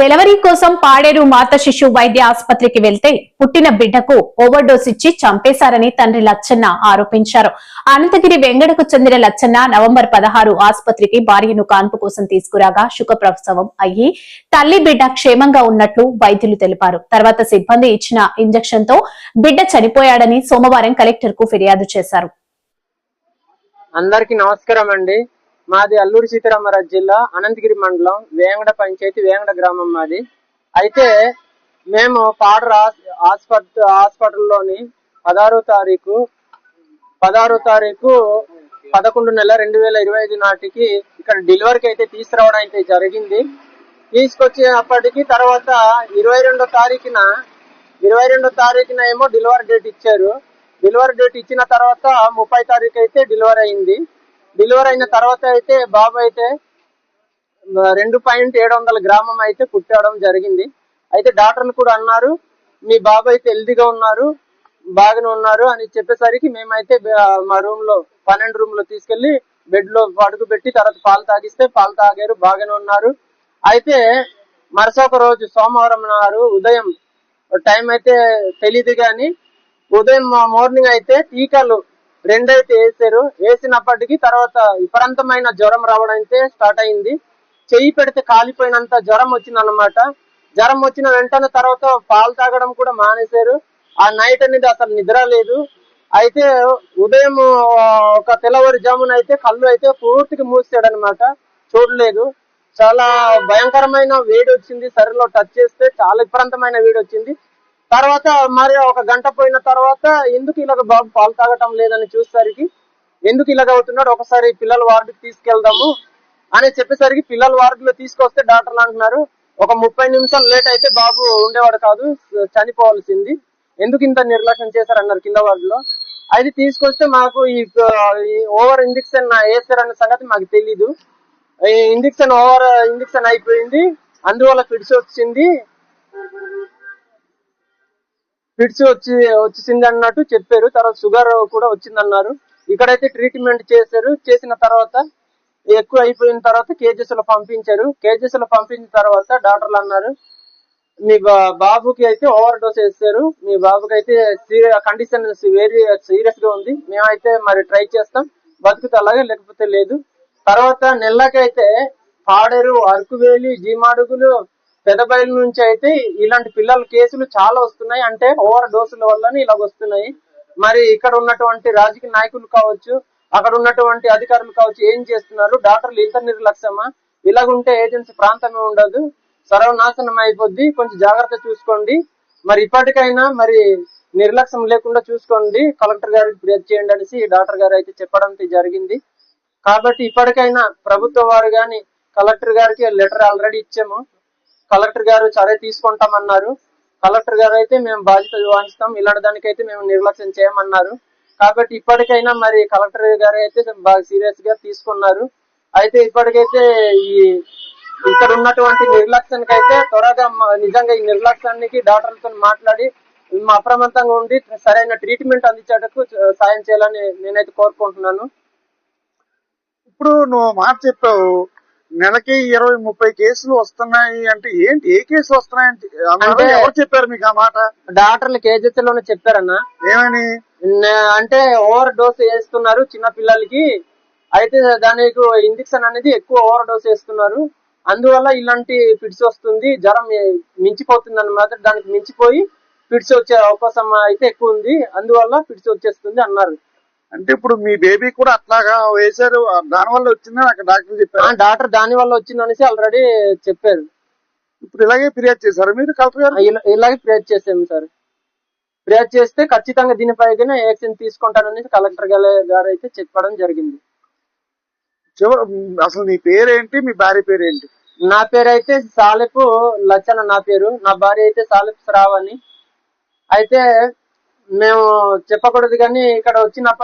Delivery కోసం పాడేరు మాత శిశు వైద్య ఆసుపత్రికి వెళ్తే పుట్టిన బిడ్డకు ఓవర్డోస్ ఇచ్చి చంపేశారని తండ్రి లచ్చన్న ఆరోపించారు. అనంతగిరి వెంగడకు చెందిన లచ్చన్న నవంబర్ పదహారు ఆసుపత్రికి భార్యను కాన్పు కోసం తీసుకురాగా శుకప్రసవం అయ్యి తల్లి బిడ్డ క్షేమంగా ఉన్నట్లు వైద్యులు తెలిపారు. తర్వాత సిబ్బంది ఇచ్చిన ఇంజక్షన్తో బిడ్డ చనిపోయాడని సోమవారం కలెక్టర్కు ఫిర్యాదు చేశారు. అందరికి నమస్కారం అండి. మాది అల్లూరి సీతారామరాజు జిల్లా అనంతగిరి మండలం వేంగడ పంచాయతీ వేంగడ గ్రామం మాది. అయితే మేము పాడర హాస్పిటల్ హాస్పిటల్లోని పదహారో తారీఖు పదహారో తారీఖు పదకొండు నెల రెండు వేల ఇరవై ఐదు నాటికి ఇక్కడ డెలివరీకి అయితే తీసుకురావడం అయితే జరిగింది. తీసుకొచ్చేప్పటికి తర్వాత ఇరవై రెండో తారీఖున ఇరవై రెండో తారీఖున ఏమో డెలివరీ డేట్ ఇచ్చారు. డెలివరీ డేట్ ఇచ్చిన తర్వాత ముప్పై తారీఖు అయితే డెలివరీ అయింది. డెలివరీ అయిన తర్వాత అయితే బాబు అయితే రెండు పాయింట్ ఏడు వందల గ్రామం అయితే పుట్టడం జరిగింది. అయితే డాక్టర్లు కూడా అన్నారు మీ బాబు అయితే హెల్దీగా ఉన్నారు బాగానే ఉన్నారు అని చెప్పేసరికి మేమైతే మా రూమ్లో పన్నెండు రూమ్లో తీసుకెళ్ళి బెడ్లో పడుకు పెట్టి తర్వాత పాలు తాగిస్తే పాలు తాగారు బాగానే ఉన్నారు. అయితే మరుసొక రోజు సోమవారం నాడు ఉదయం టైం అయితే తెలియదు కానీ ఉదయం మార్నింగ్ అయితే టీకాలు రెండైతే వేసారు వేసినప్పటికీ తర్వాత విపరీతమైన జ్వరం రావడం అయితే స్టార్ట్ అయింది. చెయ్యి పెడితే కాలిపోయినంత జ్వరం వచ్చింది అనమాట జ్వరం వచ్చిన వెంటనే తర్వాత పాలు తాగడం కూడా మానేశారు. ఆ నైట్ అనేది అసలు నిద్ర లేదు. అయితే ఉదయం ఒక తెల్లవారు జామున అయితే కళ్ళు అయితే పూర్తిగా మూసాడు అనమాట చూడలేదు. చాలా భయంకరమైన వేడి వచ్చింది. సరిలో టచ్ చేస్తే చాలా విపరీతమైన వేడి వచ్చింది. తర్వాత మరి ఒక గంట పోయిన తర్వాత ఎందుకు ఇలాగ బాబు పాలు తాగటం లేదని చూసేసరికి ఎందుకు ఇలాగ అవుతున్నాడు? ఒకసారి పిల్లల వార్డుకి తీసుకెళ్దాము అని చెప్పేసరికి పిల్లల వార్డులో తీసుకొస్తే డాక్టర్లు అంటున్నారు ఒక ముప్పై నిమిషాలు లేట్ అయితే బాబు ఉండేవాడు కాదు చనిపోవాల్సింది. ఎందుకు ఇంత నిర్లక్ష్యం చేశారన్నారు కింద వార్డులో? అది తీసుకొస్తే మాకు ఈ ఈ ఓవర్ ఇంజక్షన్ వేస్తారన్న సంగతి మాకు తెలీదు. ఈ ఇంజక్షన్ ఓవర్ ఇంజక్షన్ అయిపోయింది అందువల్ల ఫిడ్స్ వచ్చింది ఫిట్స్ వచ్చి వచ్చింది అన్నట్టు చెప్పారు. తర్వాత షుగర్ కూడా వచ్చిందన్నారు. ఇక్కడైతే ట్రీట్మెంట్ చేశారు. చేసిన తర్వాత ఎక్కువ అయిపోయిన తర్వాత కేజెస్లో పంపించారు. కేజెస్లో పంపించిన తర్వాత డాక్టర్లు అన్నారు మీ బా- బాబుకి అయితే ఓవర్ డోస్ వేస్తారు. మీ బాబుకి అయితే కండిషన్ వెరీ సీరియస్గా ఉంది మేమైతే మరి ట్రై చేస్తాం. బతుకుతే అలాగే లేకపోతే లేదు. తర్వాత నెల్లకైతే పాడేరు అరకువేలి జీమాడుగులు పెద్దపల్లి నుంచి అయితే ఇలాంటి పిల్లల కేసులు చాలా వస్తున్నాయి. అంటే ఓవర్ డోసుల వల్లనే ఇలా వస్తున్నాయి. మరి ఇక్కడ ఉన్నటువంటి రాజకీయ నాయకులు కావచ్చు అక్కడ ఉన్నటువంటి అధికారులు కావచ్చు ఏం చేస్తున్నారు? డాక్టర్లు ఇంత నిర్లక్ష్యమా? ఇలాగుంటే ఏజెన్సీ ప్రాంతమే ఉండదు. సర్వనాశనం అయిపోద్ది. కొంచెం జాగ్రత్త చూసుకోండి. మరి ఇప్పటికైనా మరి నిర్లక్ష్యం లేకుండా చూసుకోండి. కలెక్టర్ గారికి ఫిర్యాదు చేయండి అనేసి డాక్టర్ గారు అయితే చెప్పడం జరిగింది. కాబట్టి ఇప్పటికైనా ప్రభుత్వ వారు గాని కలెక్టర్ గారికి లెటర్ ఆల్రెడీ ఇచ్చాము. కలెక్టర్ గారు సరే తీసుకుంటామన్నారు. కలెక్టర్ గారు అయితే మేము బాధ్యత వహిస్తాం. ఇలాంటి దానికైతే మేము నిర్లక్ష్యం చేయమన్నారు. కాబట్టి ఇప్పటికైనా మరి కలెక్టర్ గారు అయితే బాగా సీరియస్గా తీసుకున్నారు. అయితే ఇప్పటికైతే ఈ ఇక్కడ ఉన్నటువంటి నిర్లక్ష్యానికి అయితే త్వరగా నిజంగా ఈ నిర్లక్ష్యానికి డాక్టర్లతో మాట్లాడి మా అప్రమత్తంగా ఉండి సరైన ట్రీట్మెంట్ అందించేటకు సాయం చేయాలని నేనైతే కోరుకుంటున్నాను. ఇప్పుడు నువ్వు మాట చెప్పావు. నెలకి ఇరవై ముప్పై కేసులు వస్తున్నాయి అంటే ఏంటి? ఏ కేసులు వస్తున్నాయి అంటే ఎవరు చెప్పారు మీకు ఆ మాట? డాక్టర్లు కేజెస్లోనే చెప్పారన్నా. ఏమని? అంటే ఓవర్ డోస్ వేస్తున్నారు చిన్న పిల్లలకి. అయితే దానికి ఇంజక్షన్ అనేది ఎక్కువ ఓవర్ డోస్ వేస్తున్నారు అందువల్ల ఇలాంటి ఫిట్స్ వస్తుంది. జ్వరం మించిపోతుంది అన్నమాట దానికి మించిపోయి ఫిట్స్ వచ్చే అవకాశం అయితే ఎక్కువ ఉంది. అందువల్ల ఫిట్స్ వచ్చేస్తుంది అన్నారు. అంటే ఇప్పుడు మీ బేబీ కూడా అట్లాగా వేశారు. దాని వల్ల వచ్చిందని అక్కడ డాక్టర్ చెప్పారు. డాక్టర్ దాని వల్ల వచ్చిందనేసి ఆల్రెడీ చెప్పారు. ఇప్పుడు ఇలాగే ఫిర్యాదు చేశారు మీరు కలెక్టర్ గారు? ఇలా- ఇలాగే ఫిర్యాదు చేసాము సార్. ఫిర్యాదు చేస్తే ఖచ్చితంగా దీనిపైన యాక్షన్ తీసుకుంటాననేసి కలెక్టర్ గారు అయితే చెప్పడం జరిగింది. చివరి అసలు నీ పేరేంటి? మీ భార్య పేరేంటి? నా పేరు అయితే సాలెపు లచ్చన నా పేరు. నా భార్య అయితే సాలెపు శ్రావణి. అయితే మేము చెప్పకూడదు కానీ ఇక్కడ వచ్చిన